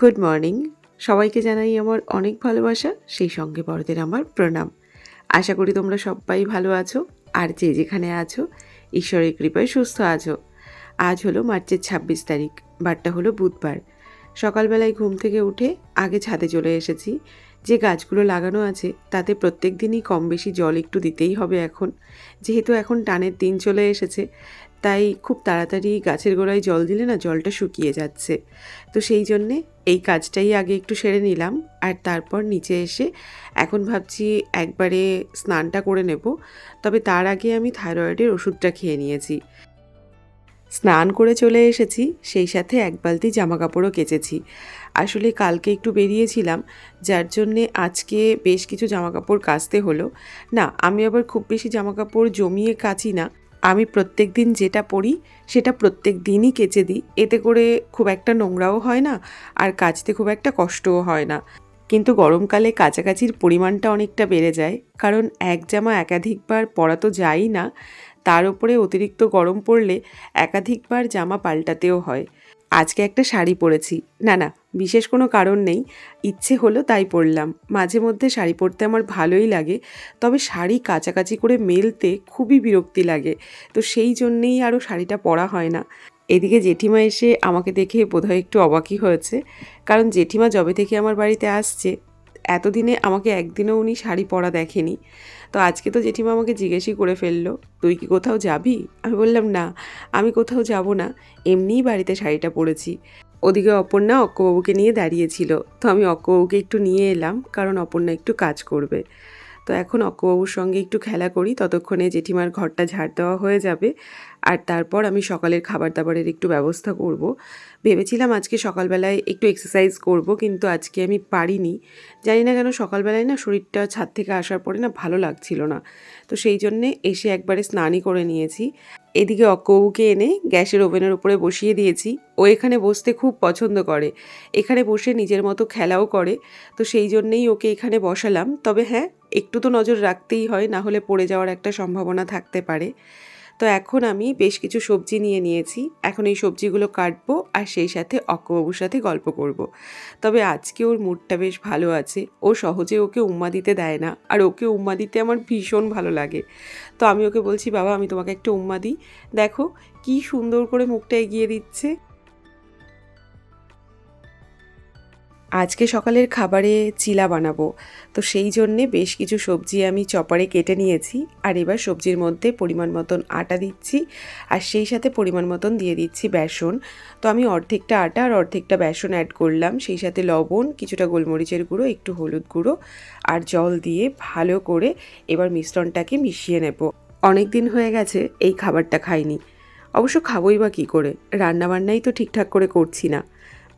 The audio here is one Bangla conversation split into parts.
গুড মর্নিং সবাইকে জানাই আমার অনেক ভালোবাসা, সেই সঙ্গে বড়দের আমার প্রণাম। আশা করি তোমরা সবাই ভালো আছো, আর যে যেখানে আছো, ঈশ্বরের কৃপায় সুস্থ আছো। আজ হলো মার্চের ছাব্বিশ তারিখ, বারটা হলো বুধবার। সকালবেলায় ঘুম থেকে উঠে আগে ছাদে চলে এসেছি। যে গাছগুলো লাগানো আছে, তাতে প্রত্যেক দিনই কম বেশি জল একটু দিতেই হবে এখন। যেহেতু এখন টানের দিন চলে এসেছে তাই খুব তাড়াতাড়ি গাছের গোড়ায় জল দিলে না জলটা শুকিয়ে যাচ্ছে। তো সেই জন্যে এই কাজটাই আগে একটু সেরে নিলাম। আর তারপর নিচে এসে এখন ভাবছি একবারে স্নানটা করে নেব। তবে তার আগে আমি থাইরয়েডের ওষুধটা খেয়ে নিয়েছি। স্নান করে চলে এসেছি, সেই সাথে এক বালতি জামা কাপড়ও কেচেছি। আসলে কালকে একটু বেরিয়েছিলাম, যার জন্যে আজকে বেশ কিছু জামা কাপড় কাচতে হলো। না, আমি আবার খুব বেশি জামা কাপড় জমিয়ে কাচি না। আমি প্রত্যেক দিন যেটা পরি সেটা প্রত্যেক দিনই কেচে দিই। এতে করে খুব একটা নোংরাও হয় না আর কাচতে খুব একটা কষ্টও হয় না। কিন্তু গরমকালে কাচাকাচির পরিমাণটা অনেকটা বেড়ে যায়। কারণ এক জামা একাধিকবার পরা তো যায়ই না। তার উপরে অতিরিক্ত গরম পড়লে একাধিকবার জামা পাল্টাতেও হয়। আজকে একটা শাড়ি পরেছি। না না, বিশেষ কোনো কারণ নেই। ইচ্ছে হলো তাই পরলাম। মাঝে মধ্যে শাড়ি পরতে আমার ভালোই লাগে, তবে শাড়ি কাছাকাছি করে মেলতে খুবই বিরক্তি লাগে। তো সেই জন্যেই আরও শাড়িটা পরা হয় না। এদিকে জেঠিমা এসে আমাকে দেখে বোধহয় একটু অবাকই হয়েছে, কারণ জেঠিমা জবে থেকে আমার বাড়িতে আসছে এতদিনে আমাকে একদিনও উনি শাড়ি পরা দেখেনি। তো আজকে তো জেঠিমা আমাকে জিজ্ঞেসই করে ফেলল, তুই কি কোথাও যাবি? আমি বললাম, না, আমি কোথাও যাব না, এমনিই বাড়িতে শাড়িটা পরেছি। ওদিকে অপর্ণা অক্কবাবুকে নিয়ে দাঁড়িয়েছিল। তো আমি অক্কবাবুকে একটু নিয়ে এলাম, কারণ অপর্ণা একটু কাজ করবে। তো এখন অক্কবাবুর সঙ্গে একটু খেলা করি, ততক্ষণে জেঠিমার ঘরটা ঝাড় দেওয়া হয়ে যাবে। আর তারপর আমি সকালের খাবার দাবারের একটু ব্যবস্থা করব। ভেবেছিলাম আজকে সকালবেলায় একটু এক্সারসাইজ করব, কিন্তু আজকে আমি পারিনি। জানি না কেন সকালবেলায় না শরীরটা ছাদ থেকে আসার পরে না ভালো লাগছিল না। তো সেই জন্যে এসে একবারে স্নানই করে নিয়েছি। এদিকে অক্কবুকে এনে গ্যাসের ওভেনের উপরে বসিয়ে দিয়েছি। ও এখানে বসতে খুব পছন্দ করে। এখানে বসে নিজের মতো খেলাও করে। তো সেই জন্যেই ওকে এখানে বসালাম। তবে হ্যাঁ একটু তো নজর রাখতেই হয়, না হলে পড়ে যাওয়ার একটা সম্ভাবনা থাকতে পারে। তো এখন আমি বেশ কিছু সবজি নিয়ে নিয়েছি। এখন এই সবজিগুলো কাটবো আর সেই সাথে অক্কবাবুর সাথে গল্প করব। তবে আজকে ওর মুডটা বেশ ভালো আছে। ও সহজে ওকে উম্মা দিতে দেয় না। আর ওকে উম্মা দিতে আমার ভীষণ ভালো লাগে। তো আমি ওকে বলছি, বাবা, আমি তোমাকে একটা উম্মা দিই। দেখো, কি সুন্দর করে মুখটা এগিয়ে দিচ্ছে। আজকে সকালের খাবারে চিলা বানাবো। তো সেই জন্যে বেশ কিছু সবজি আমি চপারে কেটে নিয়েছি। আর এবার সবজির মধ্যে পরিমাণ মতন আটা দিচ্ছি। আর সেই সাথে পরিমাণ মতন দিয়ে দিচ্ছি বেসন। তো আমি অর্ধেকটা আটা আর অর্ধেকটা বেসন অ্যাড করলাম। সেই সাথে লবণ, কিছুটা গোলমরিচের গুঁড়ো, একটু হলুদ গুঁড়ো আর জল দিয়ে ভালো করে এবার মিশ্রণটাকে মিশিয়ে নেব। অনেক দিন হয়ে গেছে, এই খাবারটা খাইনি। অবশ্য খাবোই বা কী করে? রান্নাবান্নাই তো ঠিকঠাক করে করছি না।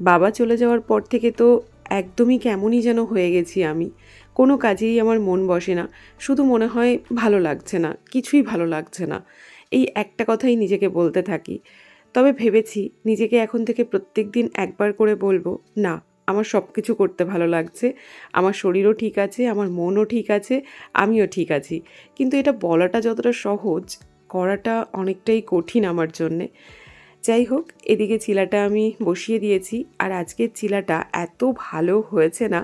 বাবা চলে যাওয়ার পর থেকে তো একদমই কেমনই যেন হয়ে গেছি আমি। কোনো কাজেই আমার মন বসে না। শুধু মনে হয় ভালো লাগছে না, কিছুই ভালো লাগছে না। এই একটা কথাই নিজেকে বলতে থাকি। তবে ভেবেছি নিজেকে এখন থেকে প্রত্যেক দিন একবার করে বলব, না, আমার সব কিছু করতে ভালো লাগছে। আমার শরীরও ঠিক আছে, আমার মনও ঠিক আছে, আমিও ঠিক আছি। কিন্তু এটা বলাটা যতটা সহজ, করাটা অনেকটাই কঠিন আমার জন্যে। যাই হোক, এদিকে চিলাটা আমি বসিয়ে দিয়েছি আর আজকের চিলাটা এত ভালো হয়েছে না,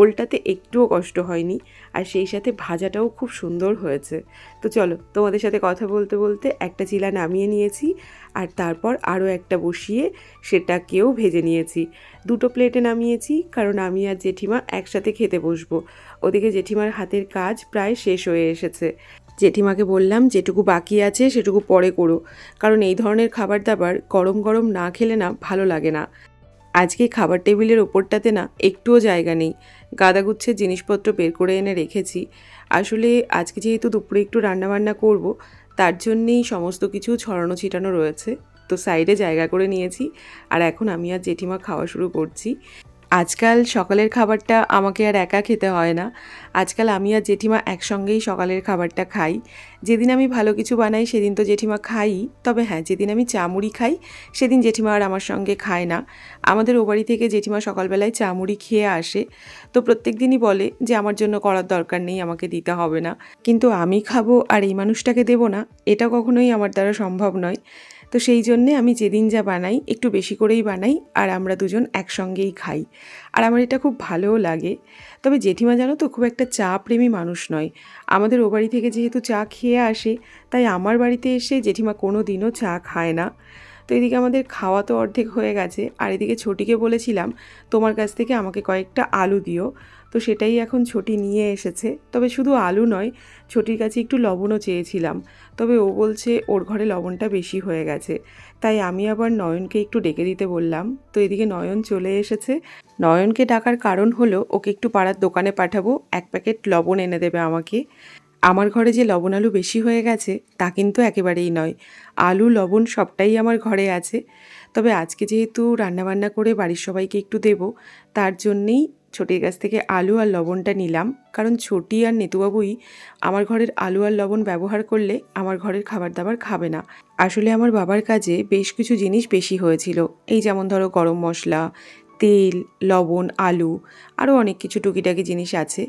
ওলটাতে একটুও কষ্ট হয়নি আর সেই সাথে ভাজাটাও খুব সুন্দর হয়েছে। তো চলো, তোমাদের সাথে কথা বলতে বলতে একটা চিলা নামিয়ে নিয়েছি আর তারপর আরও একটা বসিয়ে সেটাকেও ভেজে নিয়েছি। দুটো প্লেটে নামিয়েছি, কারণ আমি আর জেঠিমা একসাথে খেতে বসবো। ওদিকে জেঠিমার হাতের কাজ প্রায় শেষ হয়ে এসেছে। জেঠিমাকে বললাম, যেটুকু বাকি আছে সেটুকু পরে করো। কারণ এই ধরনের খাবার দাবার গরম গরম না খেলে না ভালো লাগে না। আজকে খাবার টেবিলের ওপরটাতে না একটুও জায়গা নেই। গাদাগুচ্ছের জিনিসপত্র বের করে এনে রেখেছি। আসলে আজকে যেহেতু দুপুরে একটু রান্নাবান্না করব, তার জন্যেই সমস্ত কিছু ছড়ানো ছিটানো রয়েছে। তো সাইডে জায়গা করে নিয়েছি। আর এখন আমি আর জেঠিমা খাওয়া শুরু করছি। আজকাল সকালের খাবারটা আমাকে আর একা খেতে হয় না। আজকাল আমি আর জেঠিমা একসঙ্গেই সকালের খাবারটা খাই। যেদিন আমি ভালো কিছু বানাই, সেদিন তো জেঠিমা খাই। তবে হ্যাঁ যেদিন আমি চামুড়ি খাই, সেদিন জেঠিমা আর আমার সঙ্গে খায় না। আমাদের ও বাড়ি থেকে জেঠিমা সকালবেলায় চামুড়ি খেয়ে আসে। তো প্রত্যেক দিনই বলে যে, আমার জন্য করার দরকার নেই, আমাকে দিতে হবে না। কিন্তু আমি খাব আর এই মানুষটাকে দেবো না, এটা কখনোই আমার দ্বারা সম্ভব নয়। তো সেই জন্যে আমি যেদিন যা বানাই, একটু বেশি করেই বানাই আর আমরা দুজন একসঙ্গেই খাই। আর আমার এটা খুব ভালোও লাগে। তবে জেঠিমা জানো তো, খুব একটা চা প্রেমী মানুষ নয়। আমাদের ও বাড়ি থেকে যেহেতু চা খেয়ে আসে, তাই আমার বাড়িতে এসে জেঠিমা কোনো দিনও চা খায় না। তো এদিকে আমাদের খাওয়া তো অর্ধেক হয়ে গেছে। আর এদিকে ছোটিকে বলেছিলাম, তোমার কাছ থেকে আমাকে কয়েকটা আলু দিও। তো সেটাই এখন ছোটি নিয়ে এসেছে। তবে শুধু আলু নয়, ছোটির কাছে একটু লবণও চেয়েছিলাম। তবে ও বলছে ওর ঘরে লবণটা বেশি হয়ে গেছে। তাই আমি আবার নয়নকে একটু ডেকে দিতে বললাম। তো এদিকে নয়ন চলে এসেছে। নয়নকে ডাকার কারণ হলো, ওকে একটু পাড়ার দোকানে পাঠাবো। এক প্যাকেট লবণ এনে দেবে আমাকে। আমার ঘরে যে লবণ আলু বেশি হয়ে গেছে, তা কিন্তু একেবারেই নয়। আলু, লবণ সবটাই আমার ঘরে আছে। তবে আজকে যেহেতু রান্নাবান্না করে বাড়ির সবাইকে একটু দেব, তার জন্যেই ছোটির কাছ থেকে আলু আর লবণটা নিলাম। কারণ ছোটি আর নেতুবাবুই আমার ঘরের আলু আর লবণ ব্যবহার করলে আমার ঘরের খাবার দাবার খাবে না। আসলে আমার বাবার কাজে বেশ কিছু জিনিস বেশি হয়েছিল। এই যেমন ধরো গরম মশলা, তেল, লবণ, আলু, আরও অনেক কিছু টুকিটাকি জিনিস আছে।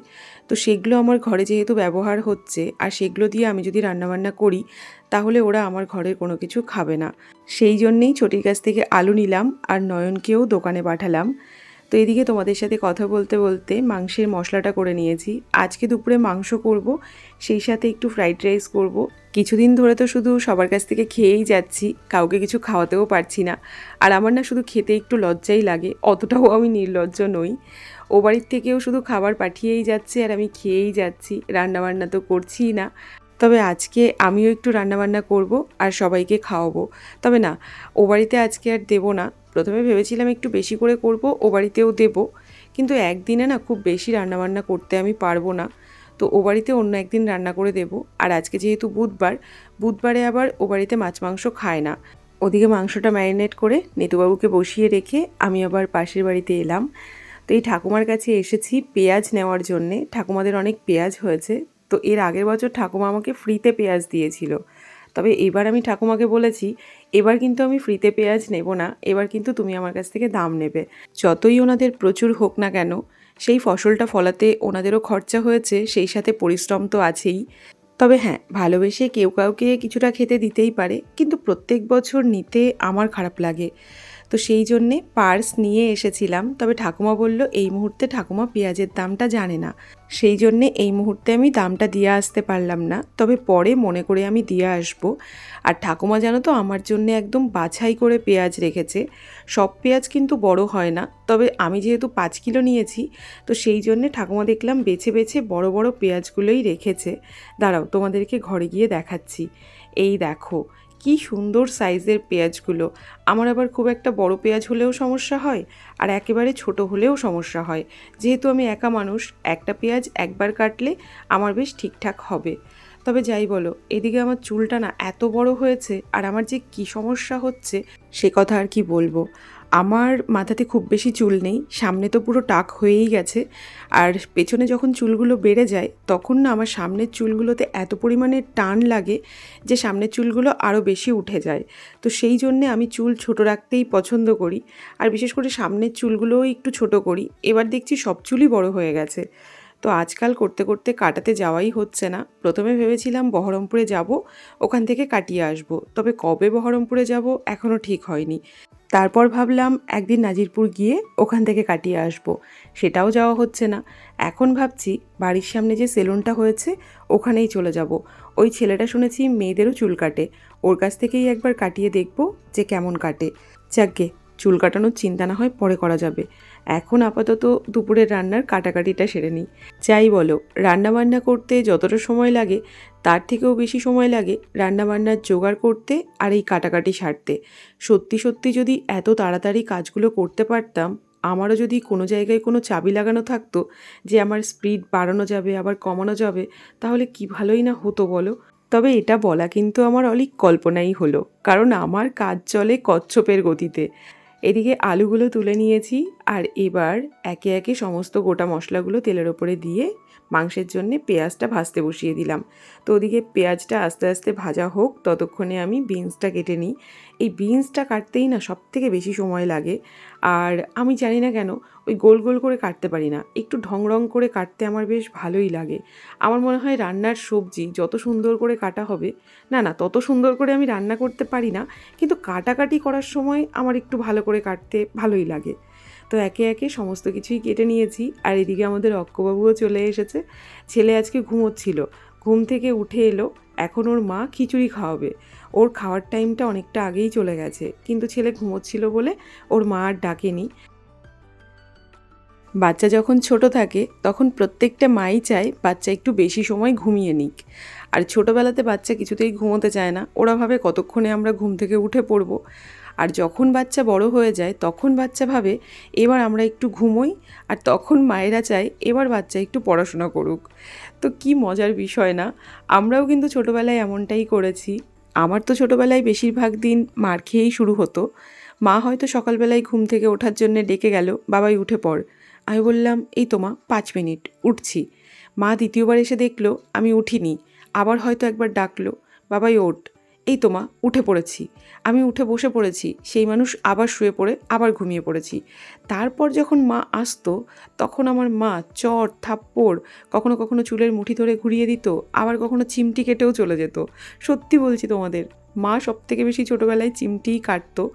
তো সেগুলো আমার ঘরে যেহেতু ব্যবহার হচ্ছে, আর সেগুলো দিয়ে আমি যদি রান্নাবান্না করি, তাহলে ওরা আমার ঘরের কোনো কিছু খাবে না। সেই জন্যেই ছোটির কাছ থেকে আলু নিলাম, আর নয়নকেও দোকানে পাঠালাম। তো এদিকে তোমাদের সাথে কথা বলতে বলতে মাংসের মশলাটা করে নিয়েছি। আজকে দুপুরে মাংস করব, সেই সাথে একটু ফ্রাইড রাইস করব। কিছুদিন ধরে তো শুধু সবার কাছ থেকে খেয়েই যাচ্ছি, কাউকে কিছু খাওয়াতেও পারছি না। আর আমার না শুধু খেতে একটু লজ্জাই লাগে, অতটাও আমি নির্লজ্জ নই। ও বাড়ির থেকেও শুধু খাবার পাঠিয়েই যাচ্ছে আর আমি খেয়েই যাচ্ছি, রান্নাবান্না তো করছিই না। তবে আজকে আমিও একটু রান্নাবান্না করব আর সবাইকে খাওয়াবো। তবে না, ও বাড়িতে আজকে আর দেবো না প্রথমে ভেবেছিলাম একটু বেশি করে করব, ও বাড়িতেও দেবো। কিন্তু একদিনে না খুব বেশি রান্নাবান্না করতে আমি পারব না। তো ও বাড়িতে অন্য একদিন রান্না করে দেবো। আর আজকে যেহেতু বুধবার, বুধবারে আবার ও বাড়িতে মাছ মাংস খায় না। ওদিকে মাংসটা ম্যারিনেট করে নেতুবাবুকে বসিয়ে রেখে আমি আবার পাশের বাড়িতে এলাম। তো এই ঠাকুমার কাছে এসেছি পেঁয়াজ নেওয়ার জন্যে। ঠাকুমাদের অনেক পেঁয়াজ হয়েছে। তো এর আগের বছর ঠাকুমা আমাকে ফ্রিতে পেঁয়াজ দিয়েছিল। তবে এবার আমি ঠাকুমাকে বলেছি, এবার কিন্তু আমি ফ্রিতে পেঁয়াজ নেব না, এবার কিন্তু তুমি আমার কাছ থেকে দাম নেবে। যতই ওনাদের প্রচুর হোক না কেন, সেই ফসলটা ফলাতে ওনাদেরও খরচা হয়েছে, সেই সাথে পরিশ্রম তো আছেই। তবে হ্যাঁ ভালোবেসে কেউ কাউকে কিছুটা খেতে দিতেই পারে, কিন্তু প্রত্যেক বছর নিতে আমার খারাপ লাগে। তো সেই জন্যে পার্স নিয়ে এসেছিলাম। তবে ঠাকুমা বলল, এই মুহূর্তে ঠাকুমা পেঁয়াজের দামটা জানে না। সেই জন্যে এই মুহূর্তে আমি দামটা দিয়ে আসতে পারলাম না। তবে পরে মনে করে আমি দিয়ে আসব। আর ঠাকুমা জানো তো, আমার জন্য একদম বাছাই করে পেঁয়াজ রেখেছে। সব পেঁয়াজ কিন্তু বড় হয় না। তবে আমি যেহেতু পাঁচ কিলো নিয়েছি, তো সেই জন্যে ঠাকুমা দেখলাম বেছে বেছে বড় বড় পেঁয়াজগুলোই রেখেছে। দাঁড়াও, তোমাদেরকে ঘরে গিয়ে দেখাচ্ছি। এই দেখো কি সুন্দর সাইজের পেঁয়াজগুলো। আমার আবার খুব একটা বড় পেঁয়াজ হলেও সমস্যা হয় আর একেবারে ছোট হলেও সমস্যা হয়। যেহেতু আমি একা মানুষ, একটা পেঁয়াজ একবার কাটলে আমার বেশ ঠিকঠাক হবে। তবে যাই বলো, এদিকে আমার চুলটা না এত বড় হয়েছে আর আমার যে কি সমস্যা হচ্ছে সে কথা আর কি বলব? আমার মাথাতে খুব বেশি চুল নেই, সামনে তো পুরো টাক হয়েই গেছে। আর পেছনে যখন চুলগুলো বেড়ে যায়, তখন না আমার সামনের চুলগুলোতে এত পরিমাণে টান লাগে যে সামনের চুলগুলো আরও বেশি উঠে যায়। তো সেই জন্যে আমি চুল ছোট রাখতেই পছন্দ করি, আর বিশেষ করে সামনের চুলগুলোও একটু ছোট করি। এবার দেখছি সব চুলই বড় হয়ে গেছে। তো আজকাল করতে করতে কাটাতে যাওয়াই হচ্ছে না। প্রথমে ভেবেছিলাম বহরমপুরে যাব, ওখান থেকে কাটিয়ে আসব। তবে কবে বহরমপুরে যাব এখনও ঠিক হয়নি। তারপর ভাবলাম একদিন নাজিরপুর গিয়ে ওখান থেকে কাটিয়ে আসব। সেটাও যাওয়া হচ্ছে না। এখন ভাবছি বাড়ির সামনে যে সেলুনটা হয়েছে, ওখানেই চলে যাব। ওই ছেলেটা শুনেছি মেয়েদেরও চুল কাটে। ওর কাছ থেকেই একবার কাটিয়ে দেখব যে কেমন কাটে। যাকগে চুল কাটানোর চিন্তা না হয় পরে করা যাবে। এখন আপাতত দুপুরের রান্নার কাটাকাটিটা সেরে নিই। যাই বলো, রান্নাবান্না করতে যতটা সময় লাগে, তার থেকেও বেশি সময় লাগে রান্নাবান্নার জোগাড় করতে আর এই কাটাকাটি সারতে। সত্যি সত্যি যদি এত তাড়াতাড়ি কাজগুলো করতে পারতাম, আমারও যদি কোনো জায়গায় কোনো চাবি লাগানো থাকতো যে আমার স্পিড বাড়ানো যাবে, আবার কমানো যাবে, তাহলে কি ভালোই না হতো বলো? তবে এটা বলা কিন্তু আমার অলিক কল্পনাই হলো, কারণ আমার কাজ চলে কচ্ছপের গতিতে। এদিকে আলুগুলো তুলে নিয়েছি আর এবার একে একে সমস্ত গোটা মশলাগুলো তেলের ওপরে দিয়ে মাংসের জন্যে পেঁয়াজটা ভাজতে বসিয়ে দিলাম। তো ওদিকে পেঁয়াজটা আস্তে আস্তে ভাজা হোক, ততক্ষণে আমি বিনসটা কেটে নিই। এই বিনসটা কাটতেই না সব থেকে বেশি সময় লাগে। আর আমি জানি না কেন ওই গোল গোল করে কাটতে পারি না। একটু ঢং রং করে কাটতে আমার বেশ ভালোই লাগে। আমার মনে হয় রান্নার সবজি যত সুন্দর করে কাটা হবে, না না, তত সুন্দর করে আমি রান্না করতে পারি না, কিন্তু কাটাকাটি করার সময় আমার একটু ভালো করে কাটতে ভালোই লাগে। তো একে একে সমস্ত কিছুই কেটে নিয়েছি, আর এদিকে আমাদের অক্কবাবুও চলে এসেছে। ছেলে আজকে ঘুমোচ্ছিল, ঘুম থেকে উঠে এলো, এখন ওর মা খিচুড়ি খাওয়াবে। ওর খাওয়ার টাইমটা অনেকটা আগেই চলে গেছে, কিন্তু ছেলে ঘুমোচ্ছিল বলে ওর মা আর ডাকেনি। বাচ্চা যখন ছোট থাকে, তখন প্রত্যেকটা মাই চায় বাচ্চা একটু বেশি সময় ঘুমিয়ে নিক। আর ছোটোবেলাতে বাচ্চা কিছুতেই ঘুমোতে চায় না। ওরা ভাবে কতক্ষণে আমরা ঘুম থেকে উঠে পড়ব। আর যখন বাচ্চা বড় হয়ে যায়, তখন বাচ্চা ভাবে এবার আমরা একটু ঘুমোই, আর তখন মায়েরা চায় এবার বাচ্চা একটু পড়াশোনা করুক। তো কি মজার বিষয় না? আমরাও কিন্তু ছোটোবেলায় এমনটাই করেছি। আমার তো ছোটোবেলায় বেশিরভাগ দিন মার খেয়েই শুরু হতো। মা হয়তো সকালবেলায় ঘুম থেকে ওঠার জন্য ডেকে গেল, বাবাই, উঠে পড়। আমি বললাম, এই তো মা, পাঁচ মিনিট, উঠছি। মা দ্বিতীয়বার এসে দেখল, আমি উঠিনি, আবার হয়তো একবার ডাকলো, বাবাই, ওঠ। এই তো মা, উঠে পড়েছি। আমি উঠে বসে পড়েছি, সেই মানুষ আবার শুয়ে পড়ে, আবার ঘুমিয়ে পড়েছি। তারপর যখন মা আসতো, তখন আমার মা চট থাপ্পড়, কখনো কখনো চুলের মুঠি ধরে ঘুরিয়ে দিত, আবার কখনো চিমটি কেটেও চলে যেত। সত্যি বলছি তোমাদের, মা সব থেকে বেশি ছোটোবেলায় চিমটিই কাটতো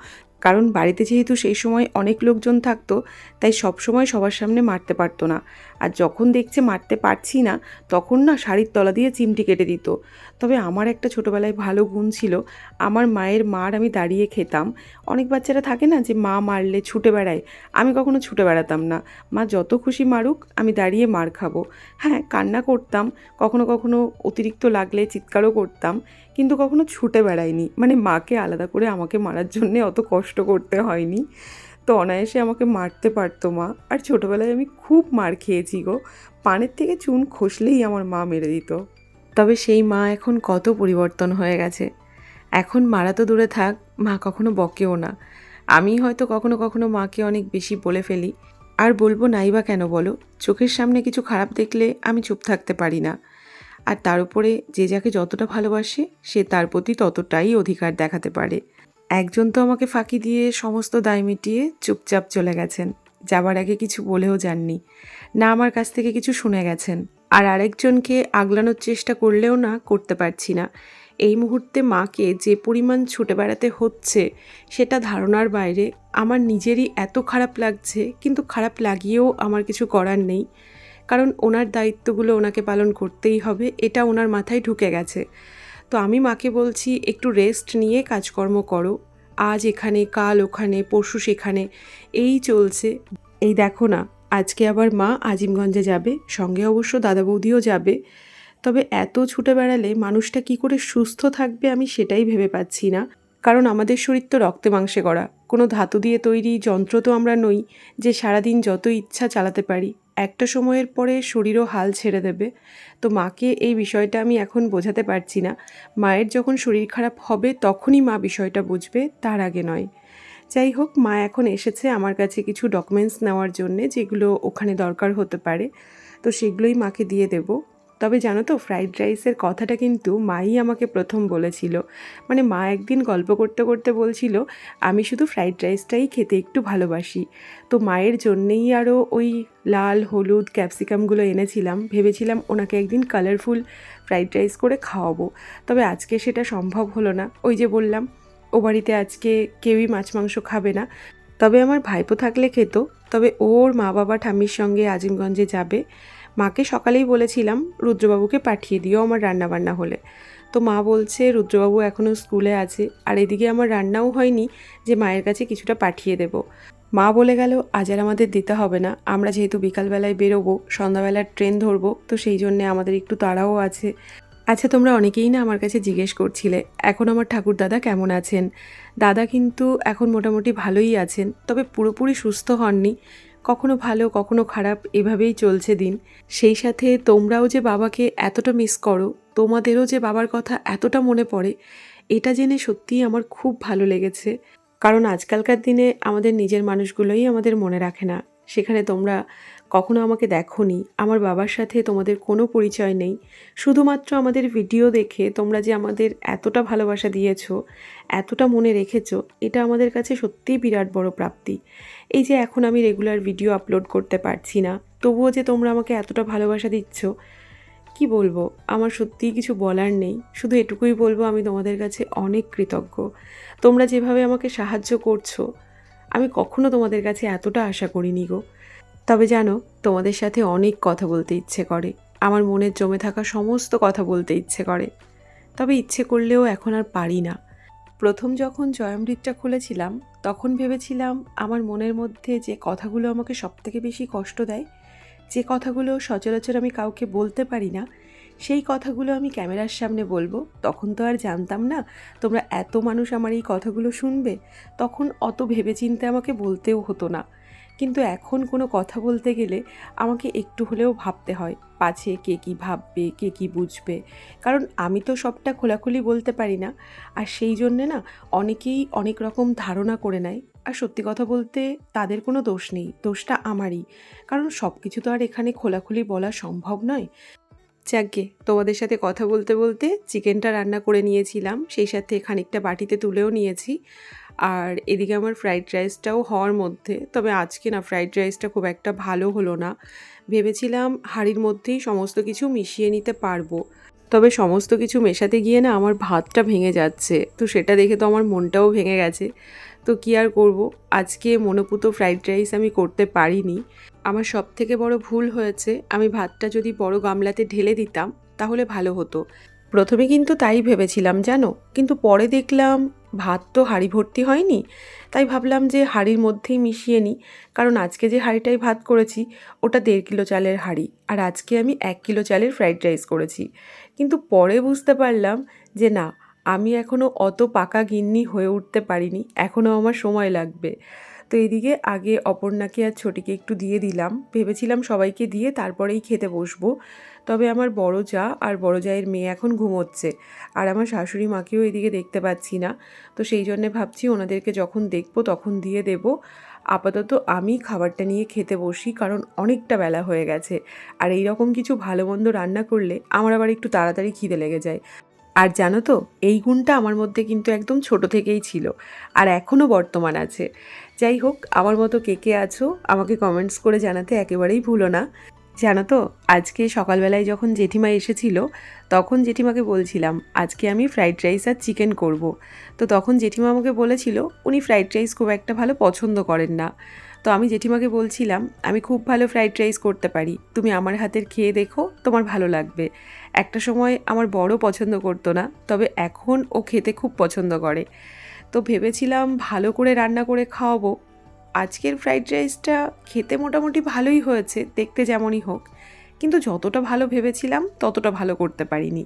কারণ বাড়িতে যেহেতু সেই সময় অনেক লোকজন থাকতো, তাই সব সময় সবার সামনে মারতে পারতো না। আর যখন দেখছে মারতে পারছি না, তখন না শাড়ির তলা দিয়ে চিমটি কেটে দিত। তবে আমার একটা ছোটোবেলায় ভালো গুণ ছিল, আমার মায়ের মার আমি দাঁড়িয়ে খেতাম। অনেক বাচ্চারা থাকে না যে মা মারলে ছুটে বেড়ায়, আমি কখনো ছুটে বেড়াতাম না। মা যত খুশি মারুক, আমি দাঁড়িয়ে মার খাব। হ্যাঁ কান্না করতাম, কখনো কখনো অতিরিক্ত লাগলে চিৎকারও করতাম, কিন্তু কখনো ছুটে বেড়াইনি। মানে মাকে আলাদা করে আমাকে মারার জন্যে অত কষ্ট করতে হয়নি। তো অনায়াসে আমাকে মারতে পারতো মা। আর ছোটোবেলায় আমি খুব মার খেয়েছি গো। পানের থেকে চুন খসলেই আমার মা মেরে দিত। তবে সেই মা এখন কত পরিবর্তন হয়ে গেছে। এখন মারা তো দূরে থাক, মা কখনো বকেও না। আমি হয়তো কখনো কখনো মাকে অনেক বেশি বলে ফেলি। আর বলব নাই বা কেন বলো? চোখের সামনে কিছু খারাপ দেখলে আমি চুপ থাকতে পারি না। আর তার উপরে যে যাকে যতটা ভালোবাসে, সে তার প্রতি ততটাই অধিকার দেখাতে পারে। একজন তো আমাকে ফাঁকি দিয়ে সমস্ত দায় মিটিয়ে চুপচাপ চলে গেছেন। যাবার আগে কিছু বলেও যাননি। না আমার কাছ থেকে কিছু শুনে গেছেন। আর আরেকজনকে আগলানোর চেষ্টা করলেও না করতে পারছি না। এই মুহূর্তে মাকে যে পরিমাণ ছুটে বেড়াতে হচ্ছে, সেটা ধারণার বাইরে আমার নিজেরই এত খারাপ লাগছে, কিন্তু খারাপ লাগিয়েও আমার কিছু করার নেই। কারণ ওনার দায়িত্বগুলো ওনাকে পালন করতেই হবে, এটা ওনার মাথায় ঢুকে গেছে। তো আমি মাকে বলছি, একটু রেস্ট নিয়ে কাজকর্ম করো। আজ এখানে, কাল ওখানে, পরশু সেখানে। এই চলছে। এই দেখো না, আজকে আবার মা আজিমগঞ্জে যাবে, সঙ্গে অবশ্য দাদা বৌদিও যাবে। তবে এত ছুটে বেড়ালে মানুষটা কি করে সুস্থ থাকবে আমি সেটাই ভেবে পাচ্ছি না। কারণ আমাদের শরীর তো রক্তে মাংসে গড়া কোনো ধাতু দিয়ে তৈরি যন্ত্র তো আমরা নই যে সারাদিন যত ইচ্ছা চালাতে পারি। একটা সময়ের পরে শরীরও হাল ছেড়ে দেবে। তো মাকে এই বিষয়টা আমি এখন বোঝাতে পারছি না। মায়ের যখন শরীর খারাপ হবে তখনই মা বিষয়টা বুঝবে, তার আগে নয়। যাই হোক, মা এখন এসেছে আমার কাছে কিছু ডকুমেন্টস নেওয়ার জন্যে যেগুলো ওখানে দরকার হতে পারে। তো সেগুলোই মাকে দিয়ে দেবো। তবে জানো তো ফ্রাইড রাইসের কথাটা কিন্তু মাই আমাকে প্রথম বলেছিল। মানে মা একদিন গল্প করতে করতে বলছিল, আমি শুধু ফ্রাইড রাইসটাই খেতে একটু ভালোবাসি। তো মায়ের জন্যেই আরও ওই লাল, হলুদ ক্যাপসিকামগুলো এনেছিলাম। ভেবেছিলাম ওনাকে একদিন কালারফুল ফ্রাইড রাইস করে খাওয়াবো। তবে আজকে সেটা সম্ভব হলো না। ওই যে বললাম, ও বাড়িতে আজকে কেউই মাছ মাংস খাবে না। তবে আমার ভাইপো থাকলে খেত, তবে ওর মা বাবা ঠাম্মির সঙ্গে আজিমগঞ্জে যাবে। মাকে সকালেই বলেছিলাম, রুদ্রবাবুকে পাঠিয়ে দিও আমার রান্না বান্না হলে। তো মা বলছে, রুদ্রবাবু এখনও স্কুলে আছে, আর এদিকে আমার রান্নাও হয়নি, যে মায়ের কাছে কিছুটা পাঠিয়ে দেব। মা বলে গেল, আজ আর আমাদের দিতে হবে না, আমরা যেহেতু বিকালবেলায় বেরোবো, সন্ধ্যাবেলার ট্রেন ধরবো, তো সেই জন্যে আমাদের একটু তাড়াও আছে। আচ্ছা তোমরা অনেকেই না আমার কাছে জিজ্ঞেস করছিলে, এখন আমার ঠাকুর দাদা কেমন আছেন? দাদা কিন্তু এখন মোটামুটি ভালোই আছেন, তবে পুরোপুরি সুস্থ হননি। কখনো ভালো, কখনো খারাপ, এভাবেই চলছে দিন। সেই সাথে তোমরাও যে বাবাকে এতটা মিস করো, তোমাদেরও যে বাবার কথা এতটা মনে পড়ে, এটা জেনে সত্যিই আমার খুব ভালো লেগেছে। কারণ আজকালকার দিনে আমাদের নিজের মানুষগুলোই আমাদের মনে রাখে না। সেখানে তোমরা কখনো আমাকে দেখোনি, আমার বাবার সাথে তোমাদের কোনো পরিচয় নেই, শুধুমাত্র আমাদের ভিডিও দেখে তোমরা যে আমাদের এতটা ভালোবাসা দিয়েছ, এতটা মনে রেখেছো, এটা আমাদের কাছে সত্যিই বিরাট বড় প্রাপ্তি। এই যে এখন আমি রেগুলার ভিডিও আপলোড করতে পারছি না, তবুও যে তোমরা আমাকে এতটা ভালোবাসা দিচ্ছ, কি বলব? আমার সত্যিই কিছু বলার নেই, শুধু এটুকুই বলব আমি তোমাদের কাছে অনেক কৃতজ্ঞ। তোমরা যেভাবে আমাকে সাহায্য করছ, আমি কখনো তোমাদের কাছে এতটা আশা করিনি গো। তবে জানো, তোমাদের সাথে অনেক কথা বলতে ইচ্ছে করে। আমার মনের জমে থাকা সমস্ত কথা বলতে ইচ্ছে করে। তবে ইচ্ছে করলেও এখন আর পারি না। প্রথম যখন জয়ামৃতটা খুলেছিলাম, তখন ভেবেছিলাম আমার মনের মধ্যে যে কথাগুলো আমাকে সবথেকে বেশি কষ্ট দেয়, যে কথাগুলো সচরাচর আমি কাউকে বলতে পারি না, সেই কথাগুলো আমি ক্যামেরার সামনে বলব। তখন তো আর জানতাম না, তোমরা এত মানুষ আমার এই কথাগুলো শুনবে, তখন অত ভেবেচিন্তে আমাকে বলতেও হতো না। কিন্তু এখন কোনো কথা বলতে গেলে আমাকে একটু হলেও ভাবতে হয়, পাছে কে কী ভাববে, কে কী বুঝবে। কারণ আমি তো সবটা খোলাখুলি বলতে পারি না। আর সেই জন্যে না অনেকেই অনেক রকম ধারণা করে নেয়। আর সত্যি কথা বলতে তাদের কোনো দোষ নেই, দোষটা আমারই। কারণ সব কিছু তো আর এখানে খোলাখুলি বলা সম্ভব নয়। যাকগে, তোমাদের সাথে কথা বলতে বলতে চিকেনটা রান্না করে নিয়েছিলাম, সেই সাথে খানিকটা বাটিতে তুলেও নিয়েছি। আর এদিকে আমার ফ্রাইড রাইসটাও হওয়ার মধ্যে, তবে আজকে না ফ্রাইড রাইসটা খুব একটা ভালো হলো না। ভেবেছিলাম হাঁড়ির মধ্যেই সমস্ত কিছু মিশিয়ে নিতে পারব। তবে সমস্ত কিছু মেশাতে গিয়ে না আমার ভাতটা ভেঙে যাচ্ছে। তো সেটা দেখে তো আমার মনটাও ভেঙে গেছে। তো কী আর করব? আজকে মনোপুত ফ্রাইড রাইস আমি করতে পারিনি। আমার সব থেকে বড় ভুল হয়েছে, আমি ভাতটা যদি বড় গামলাতে ঢেলে দিতাম, তাহলে ভালো হতো। প্রথমে কিন্তু তাই ভেবেছিলাম, জানো? কিন্তু পরে দেখলাম ভাত তো হাঁড়ি ভর্তি হয়নি, তাই ভাবলাম যে হাঁড়ির মধ্যেই মিশিয়ে নিই, কারণ আজকে যে হাঁড়িটাই ভাত করেছি, ওটা দেড় কিলো চালের হাঁড়ি, আর আজকে আমি এক কিলো চালের ফ্রাইড রাইস করেছি। কিন্তু পরে বুঝতে পারলাম যে না, আমি এখনও অত পাকা গিন্নি হয়ে উঠতে পারিনি এখনও আমার সময় লাগবে। তো এদিকে আগে অপর্ণাকে আর ছোটিকে একটু দিয়ে দিলাম, ভেবেছিলাম সবাইকে দিয়ে তারপরেই খেতে বসবো তবে আমার বড় যা আর বড় জায়ের মেয়ে এখন ঘুমোচ্ছে। আর আমার শাশুড়ি মাকেও এদিকে দেখতে পাচ্ছি না। তো সেই জন্যে ভাবছি ওনাদেরকে যখন দেখব তখন দিয়ে দেব। আপাতত আমি খাবারটা নিয়ে খেতে বসি কারণ অনেকটা বেলা হয়ে গেছে। আর এই রকম কিছু ভালো মন্দ রান্না করলে আমার আবার একটু তাড়াতাড়ি খিদে লেগে যায়। আর জানো তো, এই গুণটা আমার মধ্যে কিন্তু একদম ছোট থেকেই ছিল আর এখনও বর্তমান আছে। যাই হোক, আমার মতো কে কে আছো আমাকে কমেন্টস করে জানাতে একেবারেই ভুলো না। জানো তো, আজকে সকালবেলায় যখন জেঠিমা এসেছিল, তখন জেঠিমাকে বলছিলাম, আজকে আমি ফ্রাইড রাইস আর চিকেন করব। তো তখন জেঠিমা আমাকে বলেছিল, উনি ফ্রাইড রাইস খুব একটা ভালো পছন্দ করেন না। তো আমি জেঠিমাকে বলছিলাম, আমি খুব ভালো ফ্রাইড রাইস করতে পারি। তুমি আমার হাতের খেয়ে দেখো, তোমার ভালো লাগবে। একটা সময় আমার বড় পছন্দ করতো না, তবে এখন ও খেতে খুব পছন্দ করে। তো ভেবেছিলাম ভালো করে রান্না করে খাওয়াবো। আজকের ফ্রাইড রাইসটা খেতে মোটামুটি ভালোই হয়েছে, দেখতে যেমনই হোক। কিন্তু যতটা ভালো ভেবেছিলাম, ততটা ভালো করতে পারিনি।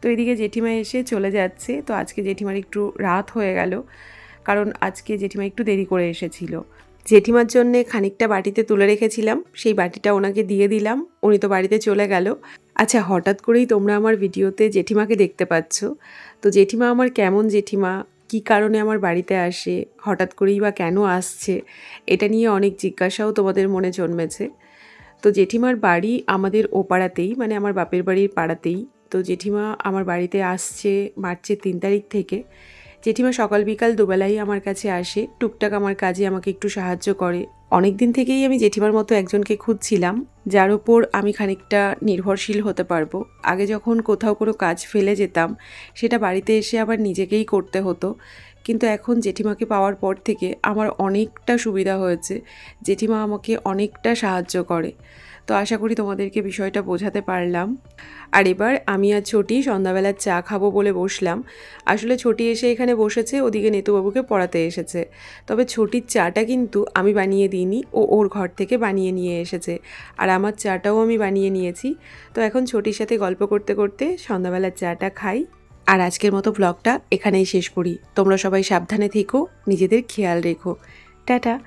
তো এদিকে জেঠিমা এসে চলে যাচ্ছে। তো আজকে জেঠিমার একটু রাত হয়ে গেল, কারণ আজকে জেঠিমা একটু দেরি করে এসেছিল। জেঠিমার জন্যে খানিকটা বাটিতে তুলে রেখেছিলাম, সেই বাটিটা ওনাকে দিয়ে দিলাম, উনি তো বাড়িতে চলে গেল। আচ্ছা হঠাৎ করেই তোমরা আমার ভিডিওতে জেঠিমাকে দেখতে পাচ্ছ। তো জেঠিমা, আমার কেমন জেঠিমা? কি কারণে আমার বাড়িতে আসে, হঠাৎ করেই বা কেন আসছে, এটা নিয়ে অনেক জিজ্ঞাসাও তোমাদের মনে জন্মেছে। তো জেঠিমার বাড়ি আমাদের ওপাড়াতেই পাড়াতেই মানে আমার বাপের বাড়ির পাড়াতেই। তো জেঠিমা আমার বাড়িতে আসছে মার্চের তিন তারিখ থেকে। জেঠিমা সকাল বিকাল দুবেলাই আমার কাছে আসে। টুকটাক আমার কাজে আমাকে একটু সাহায্য করে। অনেক দিন থেকেই আমি জেঠিমার মতো একজনকে খুঁজছিলাম, যার ওপর আমি খানিকটা নির্ভরশীল হতে পারব। আগে যখন কোথাও কোনো কাজ ফেলে যেতাম, সেটা বাড়িতে এসে আবার নিজেকেই করতে হতো। কিন্তু এখন জেঠিমাকে পাওয়ার পর থেকে আমার অনেকটা সুবিধা হয়েছে। জেঠিমা আমাকে অনেকটা সাহায্য করে। তো আশা করি তোমাদেরকে বিষয়টা বোঝাতে পারলাম। আর এবার আমি আর ছোটি সন্ধ্যাবেলার চা খাব বলে বসলাম। আসলে ছোটি এসে এখানে বসেছে, ওদিকে নেতুবাবুকে পড়াতে এসেছে। তবে ছোটির চাটা কিন্তু আমি বানিয়ে দিইনি, ও ওর ঘর থেকে বানিয়ে নিয়ে এসেছে। আর আমার চাটাও আমি বানিয়ে নিয়েছি। তো এখন ছোটির সাথে গল্প করতে করতে সন্ধ্যাবেলার চাটা খাই। আর আজকের মতো ব্লগটা এখানেই শেষ করি। তোমরা সবাই সাবধানে থেকো, নিজেদের খেয়াল রেখো। টাটা!